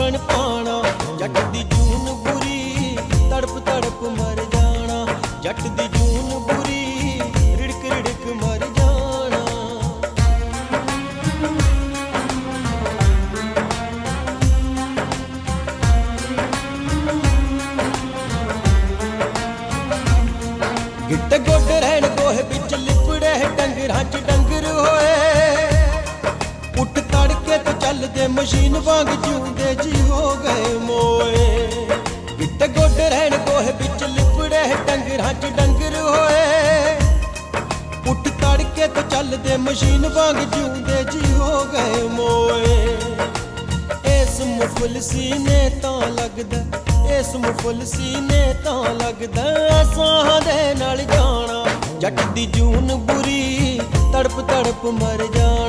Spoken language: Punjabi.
ਮੱਖਣ ਪਾਣਾ। ਜੱਟ ਦੀ ਜੂਨ ਬੁਰੀ, ਤੜਪ ਤੜਪ ਮਰ ਜਾਣਾ। ਜੱਟ ਦੀ ਜੂਨ ਬੁਰੀ, ਰਿੜਕ ਰਿੜਕ ਮਰ ਜਾਣਾ। ਗਿੱਟ ਗੋਡ ਰਹਿਣ ਗੋਹੇ ਵਿੱਚ ਲਿਪੜੇ, ਡੰਗਰਾਂ ਚ ਡੰਗਰ ਹੋਏ। ਚੱਲਦੇ ਮਸ਼ੀਨ ਵਾਂਗ ਜਿਉਂਦੇ ਜੀ ਹੋ ਗਏ ਮੋਏ। ਗਿੱਟੇ ਗੋਡੇ ਰਹਿਣ ਕੋਹੇ ਵਿੱਚ ਲਿਪੜੇ ਡੰਗਰਾਂ 'ਚ ਡੰਗਰ ਹੋਏ। ਉੱਠ ਤੜਕੇ ਤੋਂ ਚੱਲਦੇ ਮਸ਼ੀਨ ਵਾਂਗ ਜਿਉਂਦੇ ਜੀ ਹੋ ਗਏ ਮੋਏ। ਇਸ ਮੁਫਲਸੀ ਸੀਨੇ ਤਾਂ ਲੱਗਦਾ, ਇਸ ਮੁਫਲਸੀ ਸੀਨੇ ਤਾਂ ਲੱਗਦਾ। ਸਾਹਾਂ ਦੇ ਨਾਲ ਜਾਣਾ, ਜੱਟ ਦੀ ਜੂਨ ਬੁਰੀ, ਤੜਪ ਤੜਪ ਮਰ ਜਾ।